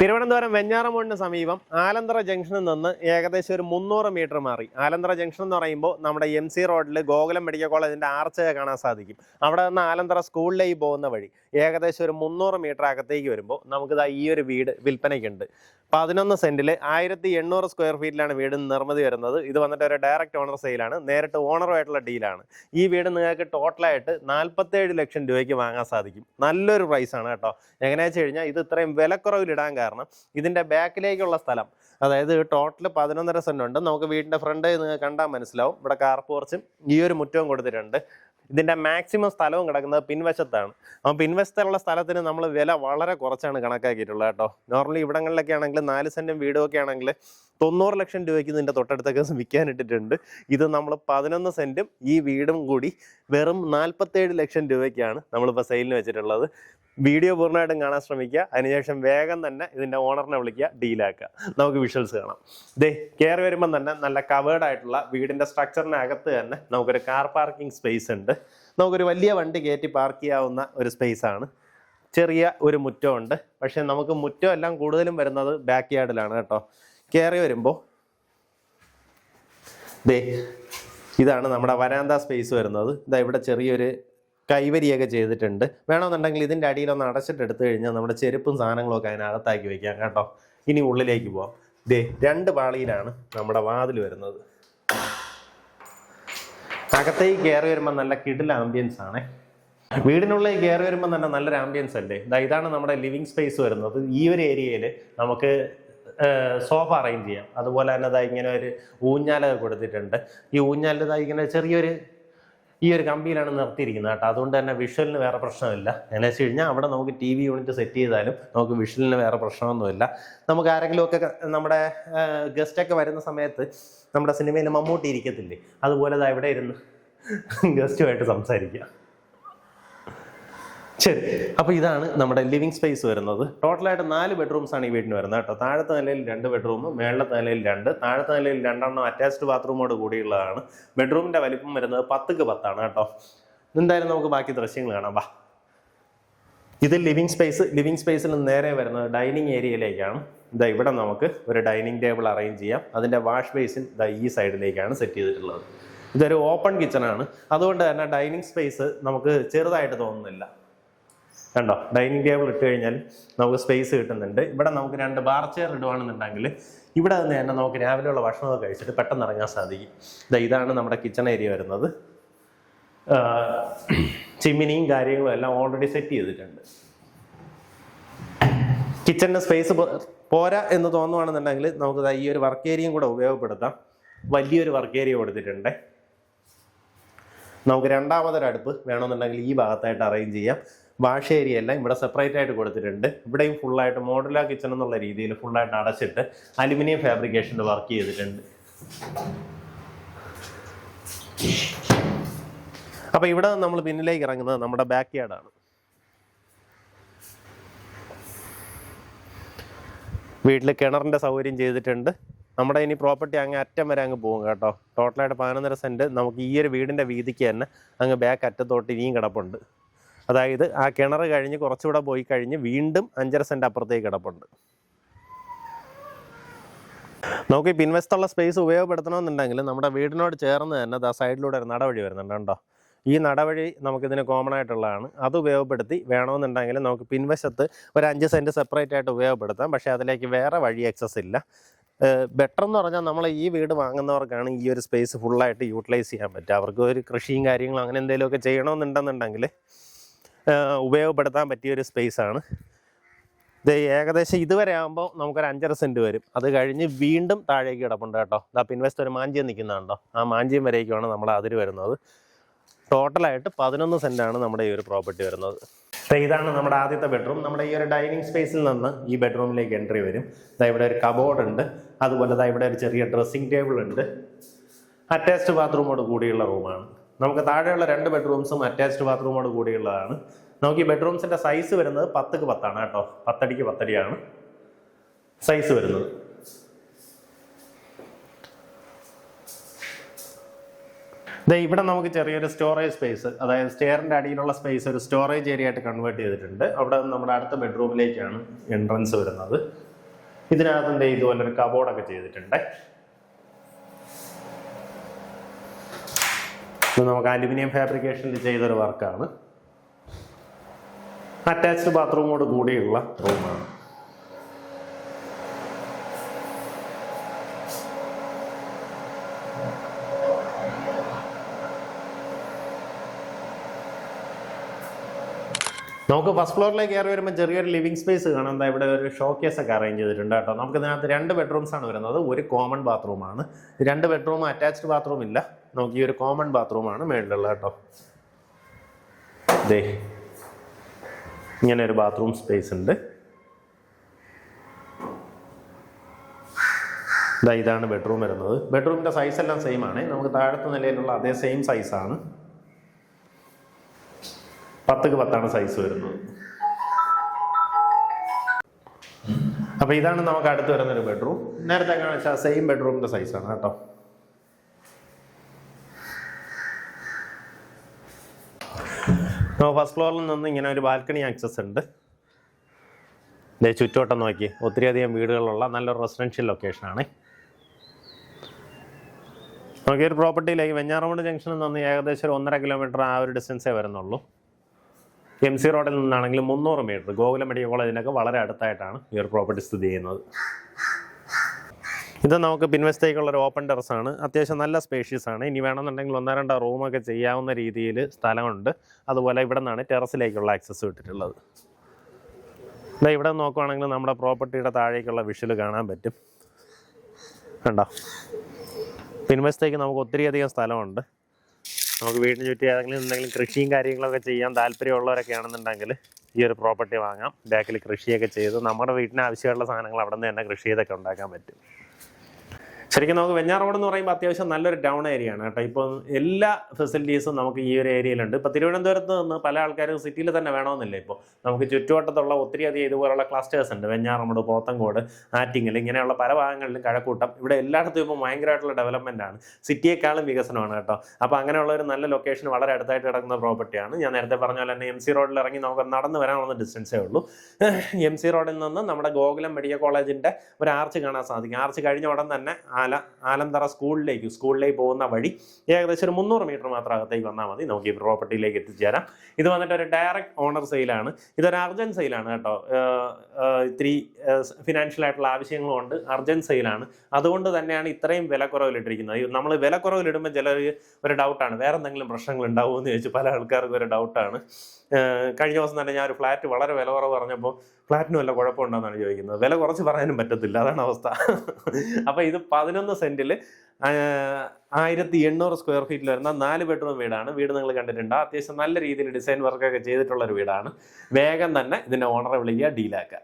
തിരുവനന്തപുരം വെഞ്ഞാറമൂടിന് സമീപം ആലന്തറ ജംഗ്ഷനിൽ നിന്ന് ഏകദേശം ഒരു മുന്നൂറ് മീറ്റർ മാറി. ആലന്തറ ജംഗ്ഷൻ എന്ന് പറയുമ്പോൾ നമ്മുടെ എം സി റോഡിൽ ഗോകുലം മെഡിക്കൽ കോളേജിന്റെ ആർച്ചയെ കാണാൻ സാധിക്കും. അവിടെ നിന്ന് ആലന്തറ സ്കൂളിലേക്ക് പോകുന്ന വഴി. ഏകദേശം ഒരു മുന്നൂറ് മീറ്റർ അകത്തേക്ക് വരുമ്പോൾ നമുക്കിതാ ഈ ഒരു വീട് വിൽപ്പനയ്ക്കുണ്ട്. പതിനൊന്ന് സെന്റിൽ ആയിരത്തി എണ്ണൂറ് സ്ക്വയർ ഫീറ്റിലാണ് വീട് നിർമ്മിതി വരുന്നത്. ഇത് വന്നിട്ട് ഒരു ഡയറക്റ്റ് ഓണർ സെയിലാണ്. നേരിട്ട് ഓണറുമായിട്ടുള്ള ഡീലാണ്. ഈ വീട് നിങ്ങൾക്ക് ടോട്ടലായിട്ട് നാൽപ്പത്തേഴ് ലക്ഷം രൂപയ്ക്ക് വാങ്ങാൻ സാധിക്കും. നല്ലൊരു പ്രൈസാണ് കേട്ടോ. എങ്ങനെയാ വെച്ച് കഴിഞ്ഞാൽ ഇത് ഇത്രയും വിലക്കുറവിലിടാൻ കാരണം ഇതിന്റെ ബാക്കിലേക്കുള്ള സ്ഥലം. അതായത് ടോട്ടൽ പതിനൊന്നര സെന്റ് ഉണ്ട്. നമുക്ക് വീടിന്റെ ഫ്രണ്ട് നിങ്ങൾക്ക് കണ്ടാൽ മനസ്സിലാവും. ഇവിടെ കാർ പോർച്ചും ഈ ഒരു മുറ്റവും കൊടുത്തിട്ടുണ്ട്. ഇതിന്റെ മാക്സിമം സ്ഥലവും കിടക്കുന്നത് പിൻവശത്താണ്. അപ്പം പിൻവശത്തുള്ള സ്ഥലത്തിന് നമ്മൾ വില വളരെ കുറച്ചാണ് കണക്കാക്കിയിട്ടുള്ളത് കേട്ടോ. നോർമലി ഇവിടങ്ങളിലൊക്കെ ആണെങ്കിൽ നാല് സെന്റും വീടും ഒക്കെ ആണെങ്കിൽ തൊണ്ണൂറ് ലക്ഷം രൂപയ്ക്ക് നിന്റെ തൊട്ടടുത്തൊക്കെ വിൽക്കാൻ ഇട്ടിട്ടുണ്ട് ഇത് നമ്മൾ പതിനൊന്ന് സെന്റും ഈ വീടും കൂടി വെറും നാൽപ്പത്തേഴ് ലക്ഷം രൂപയ്ക്കാണ് നമ്മളിപ്പോൾ സെയിലിന് വെച്ചിട്ടുള്ളത്. വീഡിയോ പൂർണമായിട്ടും കാണാൻ ശ്രമിക്കുക. അതിനുശേഷം വേഗം തന്നെ ഇതിന്റെ ഓണറിനെ വിളിക്കുക ഡീലാക്കുക നമുക്ക് വിഷ്വൽസ് കാണാം. ദേ കയറി വരുമ്പം തന്നെ നല്ല കവേർഡ് ആയിട്ടുള്ള വീടിന്റെ സ്ട്രക്ചറിനകത്ത് തന്നെ നമുക്കൊരു കാർ പാർക്കിംഗ് സ്പേസ് ഉണ്ട്. നമുക്കൊരു വലിയ വണ്ടി കയറ്റി പാർക്ക് ചെയ്യാവുന്ന ഒരു സ്പേസ് ആണ്. ചെറിയ ഒരു മുറ്റമുണ്ട് പക്ഷേ നമുക്ക് മുറ്റം എല്ലാം കൂടുതലും വരുന്നത് ബാക്ക് യാർഡിലാണ് കേട്ടോ. കയറി വരുമ്പോൾ ദേ ഇതാണ് നമ്മുടെ വരാന്ത സ്പേസ് വരുന്നത്. ഇതാ ഇവിടെ ചെറിയൊരു കൈവരിയൊക്കെ ചെയ്തിട്ടുണ്ട്. വേണമെന്നുണ്ടെങ്കിൽ ഇതിന്റെ അടിയിലൊന്ന് അടച്ചിട്ട് എടുത്തു കഴിഞ്ഞാൽ നമ്മുടെ ചെരുപ്പും സാധനങ്ങളൊക്കെ അതിനകത്താക്കി വയ്ക്കാം കേട്ടോ. ഇനി ഉള്ളിലേക്ക് പോവാം. ദേ രണ്ട് പാളിയിലാണ് നമ്മുടെ വാതിൽ വരുന്നത്. അകത്തേക്ക് കയറി വരുമ്പോൾ നല്ല കിടിൽ ആംബിയൻസ് ആണേ. വീടിനുള്ളിൽ കയറി വരുമ്പോൾ തന്നെ നല്ലൊരു ആംബിയൻസ് അല്ലേ? ഇതാണ് നമ്മുടെ ലിവിങ് സ്പേസ് വരുന്നത്. ഈ ഒരു ഏരിയയിൽ നമുക്ക് സോഫ അറേഞ്ച് ചെയ്യാം. അതുപോലെ തന്നെ ദാ ഇങ്ങനെ ഒരു ഊഞ്ഞാലൊക്കെ കൊടുത്തിട്ടുണ്ട്. ഈ ഊഞ്ഞാലിൽ ഇങ്ങനെ ചെറിയൊരു ഈ ഒരു കമ്പിയിലാണ് നിർത്തിയിരിക്കുന്നത് കേട്ടോ. അതുകൊണ്ട് തന്നെ വിഷ്വലിന് വേറെ പ്രശ്നമില്ല. എന്നു വെച്ച് കഴിഞ്ഞാൽ അവിടെ നമുക്ക് ടി വി യൂണിറ്റ് സെറ്റ് ചെയ്താലും നമുക്ക് വിഷ്വലിന് വേറെ പ്രശ്നമൊന്നുമില്ല. നമുക്ക് ആരെങ്കിലും ഒക്കെ നമ്മുടെ ഗസ്റ്റൊക്കെ വരുന്ന സമയത്ത് നമ്മുടെ സിനിമയിൽ മമ്മൂട്ടി ഇരിക്കത്തില്ലേ? അതുപോലെ ഇവിടെ ഇരുന്ന് ഗസ്റ്റുമായിട്ട് സംസാരിക്കുക ശരി അപ്പോൾ ഇതാണ് നമ്മുടെ ലിവിങ് സ്പേസ് വരുന്നത്. ടോട്ടലായിട്ട് നാല് ബെഡ്റൂംസ് ആണ് ഈ വീടിന് വരുന്നത് കേട്ടോ. താഴത്തെ നിലയിൽ രണ്ട് ബെഡ്റൂം മേളത്തെ നിലയിൽ രണ്ട്. താഴത്തെ നിലയിൽ രണ്ടെണ്ണം അറ്റാച്ച്ഡ് ബാത്റൂമോട് കൂടിയുള്ളതാണ്. ബെഡ്റൂമിന്റെ വലിപ്പം വരുന്നത് പത്തുക്ക് പത്താണ് കേട്ടോ. എന്തായാലും നമുക്ക് ബാക്കി ദൃശ്യങ്ങൾ കാണാം. വാ. ഇത് ലിവിങ് സ്പേസ് ലിവിങ് സ്പേസിൽ നിന്ന് നേരെ വരുന്നത് ഡൈനിങ് ഏരിയയിലേക്കാണ് ഇതാ ഇവിടെ നമുക്ക് ഒരു ഡൈനിങ് ടേബിൾ അറേഞ്ച് ചെയ്യാം. അതിന്റെ വാഷ് ബേസിൻ ഇതാ ഈ സൈഡിലേക്കാണ് സെറ്റ് ചെയ്തിട്ടുള്ളത്. ഇതൊരു ഓപ്പൺ കിച്ചൺ ആണ്. അതുകൊണ്ട് തന്നെ ഡൈനിങ് സ്പേസ് നമുക്ക് ചെറുതായിട്ട് തോന്നുന്നില്ല. കണ്ടോ? ഡൈനിങ് ടേബിൾ ഇട്ട് കഴിഞ്ഞാൽ നമുക്ക് സ്പേസ് കിട്ടുന്നുണ്ട്. ഇവിടെ നമുക്ക് രണ്ട് ബാർ ചെയർ ഇടുവാണെന്നുണ്ടെങ്കിൽ ഇവിടെ നിന്ന് തന്നെ നമുക്ക് രാവിലെയുള്ള ഭക്ഷണമൊക്കെ കഴിച്ചിട്ട് പെട്ടെന്ന് ഇറങ്ങാൻ സാധിക്കും. ഇതാ ഇതാണ് നമ്മുടെ കിച്ചൺ ഏരിയ വരുന്നത്. ചിമ്മിനിയും കാര്യങ്ങളും എല്ലാം ഓൾറെഡി സെറ്റ് ചെയ്തിട്ടുണ്ട്. കിച്ചണിന് സ്പേസ് പോരാ എന്ന് തോന്നുവാണെന്നുണ്ടെങ്കിൽ നമുക്ക് ഈ ഒരു വർക്ക് ഏരിയയും കൂടെ ഉപയോഗപ്പെടുത്താം. വലിയൊരു വർക്ക് ഏരിയ കൊടുത്തിട്ടുണ്ട്. നമുക്ക് രണ്ടാമതൊരു അടുപ്പ് വേണമെന്നുണ്ടെങ്കിൽ ഈ ഭാഗത്തായിട്ട് അറേഞ്ച് ചെയ്യാം. വാഷ് ഏരിയ എല്ലാം ഇവിടെ സെപ്പറേറ്റ് ആയിട്ട് കൊടുത്തിട്ടുണ്ട്. ഇവിടെയും ഫുള്ളായിട്ട് മോഡുലാർ കിച്ചൺ എന്നുള്ള രീതിയിൽ ഫുള്ളായിട്ട് അടച്ചിട്ട് അലുമിനിയം ഫാബ്രിക്കേഷന്റെ വർക്ക് ചെയ്തിട്ടുണ്ട്. അപ്പൊ ഇവിടെ നമ്മൾ പിന്നിലേക്ക് ഇറങ്ങുന്നത് നമ്മുടെ ബാക്ക് യാർഡാണ് വീട്ടിൽ കിണറിന്റെ സൗകര്യം ചെയ്തിട്ടുണ്ട്. നമ്മുടെ ഇനി പ്രോപ്പർട്ടി അങ്ങ് അറ്റം വരെ അങ്ങ് പോകും കേട്ടോ. ടോട്ടലായിട്ട് പതിനൊന്നര സെന്റ് നമുക്ക് ഈ ഒരു വീടിന്റെ വീതിക്ക് തന്നെ അങ്ങ് ബാക്ക് അറ്റത്തോട്ട് ഇനിയും കിടപ്പുണ്ട്. അതായത് ആ കിണർ കഴിഞ്ഞ് കുറച്ചുകൂടെ പോയി കഴിഞ്ഞ് വീണ്ടും അഞ്ചര സെന്റ് അപ്പുറത്തേക്ക് കിടപ്പുണ്ട്. നമുക്ക് ഈ പിൻവശത്തുള്ള സ്പേസ് ഉപയോഗപ്പെടുത്തണമെന്നുണ്ടെങ്കിൽ നമ്മുടെ വീടിനോട് ചേർന്ന് തന്നെ ആ സൈഡിലൂടെ ഒരു നടവഴി വരുന്നുണ്ട് കേട്ടോ ഈ നടവഴി നമുക്കിതിന് കോമൺ ആയിട്ടുള്ളതാണ്. അത് ഉപയോഗപ്പെടുത്തി വേണമെന്നുണ്ടെങ്കിൽ നമുക്ക് പിൻവശത്ത് ഒരു അഞ്ച് സെന്റ് സെപ്പറേറ്റ് ആയിട്ട് ഉപയോഗപ്പെടുത്താം. പക്ഷേ അതിലേക്ക് വേറെ വഴി എക്സസ് ഇല്ല. ബെറ്റർ എന്ന് പറഞ്ഞാൽ നമ്മൾ ഈ വീട് വാങ്ങുന്നവർക്കാണ് ഈ ഒരു സ്പേസ് ഫുള്ളായിട്ട് യൂട്ടിലൈസ് ചെയ്യാൻ പറ്റുക. അവർക്ക് ഒരു കൃഷിയും കാര്യങ്ങളും അങ്ങനെ എന്തെങ്കിലുമൊക്കെ ചെയ്യണമെന്നുണ്ടെന്നുണ്ടെങ്കിൽ ഉപയോഗപ്പെടുത്താൻ പറ്റിയ ഒരു സ്പേസ് ആണ്. ഇത് ഏകദേശം ഇതുവരെ ആകുമ്പോൾ നമുക്കൊരു അഞ്ചര സെന്റ് വരും. അത് കഴിഞ്ഞ് വീണ്ടും താഴേക്ക് കിടപ്പുണ്ട് കേട്ടോ. ഇതാ പിൻവശത്ത് ഒരു മാഞ്ചിയം നിൽക്കുന്നുണ്ടോ ആ മാഞ്ചിയം വരേക്കുമാണ് നമ്മൾ അതിര് വരുന്നത്. ടോട്ടലായിട്ട് പതിനൊന്ന് സെന്റാണ് നമ്മുടെ ഈ ഒരു പ്രോപ്പർട്ടി വരുന്നത്. ഇതാണ് നമ്മുടെ ആദ്യത്തെ ബെഡ്റൂം നമ്മുടെ ഈ ഒരു ഡൈനിങ് സ്പേസിൽ നിന്ന് ഈ ബെഡ്റൂമിലേക്ക് എൻട്രി വരും. ദാ ഇവിടെ ഒരു കബോർഡ് ഉണ്ട്. അതുപോലെ ദാ ഇവിടെ ഒരു ചെറിയ ഡ്രസ്സിംഗ് ടേബിൾ ഉണ്ട്. അറ്റാച്ച്ഡ് ബാത്റൂമോട് കൂടിയുള്ള റൂമാണ് നമുക്ക് താഴെയുള്ള രണ്ട് ബെഡ്റൂംസും അറ്റാച്ച്ഡ് ബാത്റൂമോട് കൂടിയുള്ളതാണ്. നമുക്ക് ഈ ബെഡ്റൂംസിന്റെ സൈസ് വരുന്നത് പത്തക്ക് പത്താണ് കേട്ടോ. പത്തടിക്ക് പത്തടിയാണ് സൈസ് വരുന്നത്. ദേ ഇവിടെ നമുക്ക് ചെറിയൊരു സ്റ്റോറേജ് സ്പേസ് അതായത് സ്റ്റെയറിന്റെ അടിയിലുള്ള സ്പേസ് ഒരു സ്റ്റോറേജ് ഏരിയ ആയിട്ട് കൺവേർട്ട് ചെയ്തിട്ടുണ്ട്. അവിടെ നമ്മുടെ അടുത്ത ബെഡ്റൂമിലേക്കാണ് എൻട്രൻസ് വരുന്നത്. ഇതിനകത്ത് ഇതുപോലൊരു കബോർഡൊക്കെ ചെയ്തിട്ടുണ്ട്. നമുക്ക് അലുമിനിയം ഫാബ്രിക്കേഷനിൽ ചെയ്തൊരു വർക്കാണ്. അറ്റാച്ച്ഡ് ബാത്റൂമോട് കൂടിയുള്ള റൂമാണ്. നമുക്ക് ഫസ്റ്റ് ഫ്ലോറിലേക്ക് കയറി വരുമ്പോൾ ചെറിയൊരു ലിവിംഗ് സ്പേസ് കാണാം. എന്താ ഇവിടെ ഒരു ഷോക്കേസ് ഒക്കെ അറേഞ്ച് ചെയ്തിട്ടുണ്ട് കേട്ടോ. നമുക്ക് ഇതിനകത്ത് രണ്ട് ബെഡ്റൂംസ് ആണ് വരുന്നത്. ഒരു കോമൺ ബാത്റൂമാണ് രണ്ട് ബെഡ്റൂം അറ്റാച്ച്ഡ് ബാത്റൂം ഇല്ല. നമുക്ക് ഈ ഒരു കോമൺ ബാത്റൂമാണ് മേളിലുള്ളത് കേട്ടോ. ദേ ഇങ്ങനെ ഒരു ബാത്റൂം സ്പേസ് ഉണ്ട്. ഇതാ ഇതാണ് ബെഡ്റൂം വരുന്നത്. ബെഡ്റൂമിന്റെ സൈസ് എല്ലാം സെയിം ആണ്. നമുക്ക് താഴത്തെ നിലയിലുള്ള അതേ സെയിം സൈസാണ് പത്തുക്ക് പത്താണ് സൈസ് വരുന്നത്. അപ്പൊ ഇതാണ് നമുക്ക് അടുത്ത് വരുന്ന ഒരു ബെഡ്റൂം നേരത്തെ കാണിച്ച സെയിം ബെഡ്റൂമിന്റെ സൈസാണ് കേട്ടോ. ഫസ്റ്റ് ഫ്ലോറിൽ നിന്ന് ഇങ്ങനെ ഒരു ബാൽക്കണി ആക്സസ് ഉണ്ട്. ദേ ചുറ്റോട്ടം നോക്കി. ഒത്തിരിയധികം വീടുകളുള്ള നല്ലൊരു റെസിഡൻഷ്യൽ ലൊക്കേഷനാണ് ഒരു പ്രോപ്പർട്ടിയിലേക്ക് വെഞ്ഞാറമൂട് ജംഗ്ഷനിൽ നിന്ന് ഏകദേശം ഒരു ഒന്നര കിലോമീറ്റർ ആ ഒരു ഡിസ്റ്റൻസേ വരുന്നുള്ളൂ. എം സി റോഡിൽ നിന്നാണെങ്കിൽ മുന്നൂറ് മീറ്റർ ഗോകുലം മെഡിക്കൽ കോളേജിനൊക്കെ വളരെ അടുത്തായിട്ടാണ് ഈ ഒരു പ്രോപ്പർട്ടി സ്ഥിതി ചെയ്യുന്നത്. ഇത് നമുക്ക് പിൻവശത്തേക്കുള്ള ഒരു ഓപ്പൺ ടെറസ് ആണ്. അത്യാവശ്യം നല്ല സ്പേഷ്യസ് ആണ്. ഇനി വേണമെന്നുണ്ടെങ്കിൽ ഒന്നോ രണ്ടോ റൂമൊക്കെ ചെയ്യാവുന്ന രീതിയിൽ സ്ഥലമുണ്ട്. അതുപോലെ ഇവിടെ നിന്നാണ് ടെറസിലേക്കുള്ള ആക്സസ് വിട്ടിട്ടുള്ളത് ഇതാ ഇവിടെ നോക്കുവാണെങ്കിൽ നമ്മുടെ പ്രോപ്പർട്ടിയുടെ താഴേക്കുള്ള വിഷൽ കാണാൻ പറ്റും. കണ്ടോ? പിൻവശത്തേക്ക് നമുക്ക് ഒത്തിരിയധികം സ്ഥലമുണ്ട്. നമുക്ക് വീടിന് ചുറ്റി ഏതെങ്കിലും എന്തെങ്കിലും കൃഷിയും കാര്യങ്ങളൊക്കെ ചെയ്യാൻ താല്പര്യമുള്ളവരൊക്കെ ആണെന്നുണ്ടെങ്കിൽ ഈ ഒരു പ്രോപ്പർട്ടി വാങ്ങാം. ബാക്കിൽ കൃഷിയൊക്കെ ചെയ്ത് നമ്മുടെ വീട്ടിന് ആവശ്യമുള്ള സാധനങ്ങൾ അവിടെ നിന്ന് തന്നെ കൃഷി ചെയ്തൊക്കെ ഉണ്ടാക്കാൻ പറ്റും. ശരിക്കും നമുക്ക് വെഞ്ഞാർ റോഡ് എന്ന് പറയുമ്പോൾ അത്യാവശ്യം നല്ലൊരു ടൗൺ ഏരിയ ആണ് കേട്ടോ. ഇപ്പം എല്ലാ ഫെസിലിറ്റീസും നമുക്ക് ഈ ഒരു ഏരിയയിലുണ്ട് ഇപ്പോൾ തിരുവനന്തപുരത്ത് നിന്ന് പല ആൾക്കാരും സിറ്റിയിൽ തന്നെ വേണമെന്നില്ല ഇപ്പോൾ നമുക്ക് ചുറ്റുവട്ടത്തുള്ള ഒത്തിരി അധികം ഇതുപോലുള്ള ക്ലസ്റ്റേഴ്സ് ഉണ്ട്. വെഞ്ഞാറമൂട് പോത്തങ്കോട് ആറ്റിങ്ങൽ ഇങ്ങനെയുള്ള പല ഭാഗങ്ങളിലും കഴക്കൂട്ടം. ഇവിടെ എല്ലായിടത്തും ഇപ്പം ഭയങ്കരമായിട്ടുള്ള ഡെവലപ്മെന്റ് ആണ്. സിറ്റിയേക്കാളും വികസനമാണ് കേട്ടോ. അപ്പോൾ അങ്ങനെയുള്ള ഒരു നല്ല ലൊക്കേഷൻ വളരെ അടുത്തായിട്ട് കിടക്കുന്ന പ്രോപ്പർട്ടിയാണ് ഞാൻ നേരത്തെ പറഞ്ഞ പോലെ തന്നെ എം സി റോഡിൽ ഇറങ്ങി നമുക്ക് നടന്ന് വരാനുള്ള ഡിസ്റ്റൻസേ ഉള്ളൂ. എം സി റോഡിൽ നിന്ന് നമ്മുടെ ഗോകുലം മെഡിക്കൽ കോളേജിന്റെ ഒരു ആർച്ച് കാണാൻ സാധിക്കും. ആർച്ച് കഴിഞ്ഞ ഉടൻ തന്നെ ആല ആലന്തറ സ്കൂളിലേക്ക് സ്കൂളിലേക്ക് പോകുന്ന വഴി ഏകദേശം ഒരു മുന്നൂറ് മീറ്റർ മാത്രം അകത്തേക്ക് വന്നാൽ മതി. നമുക്ക് ഈ പ്രോപ്പർട്ടിയിലേക്ക് എത്തിച്ചേരാം. ഇത് വന്നിട്ട് ഒരു ഡയറക്റ്റ് ഓണർ സെയിലാണ് ഇതൊരു അർജന്റ് സെയിലാണ് കേട്ടോ. ഇത്തിരി ഫിനാൻഷ്യൽ ആയിട്ടുള്ള ആവശ്യങ്ങളും ഉണ്ട് അർജന്റ് സെയിലാണ് അതുകൊണ്ട് തന്നെയാണ് ഇത്രയും വിലക്കുറവിലിട്ടിരിക്കുന്നത്. നമ്മൾ വിലക്കുറവിലിടുമ്പോൾ ചിലർ ഒരു ഡൗട്ടാണ് വേറെ എന്തെങ്കിലും പ്രശ്നങ്ങൾ ഉണ്ടാവുമോ എന്ന് ചോദിച്ചു പല ആൾക്കാർക്കും ഒരു ഡൗട്ടാണ് കഴിഞ്ഞ ദിവസം തന്നെ ഞാൻ ഒരു ഫ്ലാറ്റ് വളരെ വില കുറവ് പറഞ്ഞപ്പോൾ ഫ്ലാറ്റിന് വല്ല കുഴപ്പമുണ്ടെന്നാണ് ചോദിക്കുന്നത്. വില കുറച്ച് പറയാനും പറ്റത്തില്ല. അതാണ് അവസ്ഥ. അപ്പോൾ ഇത് പതിനൊന്ന് സെന്റിൽ ആയിരത്തി എണ്ണൂറ് സ്ക്വയർ ഫീറ്റിൽ വരുന്ന നാല് ബെഡ്റൂം വീടാണ്. വീട് നിങ്ങൾ കണ്ടിട്ടുണ്ട്. അത്യാവശ്യം നല്ല രീതിയിൽ ഡിസൈൻ വർക്കൊക്കെ ചെയ്തിട്ടുള്ള ഒരു വീടാണ്. വേഗം തന്നെ ഇതിന്റെ ഓണറെ വിളിക്കുക ഡീലാക്കുക.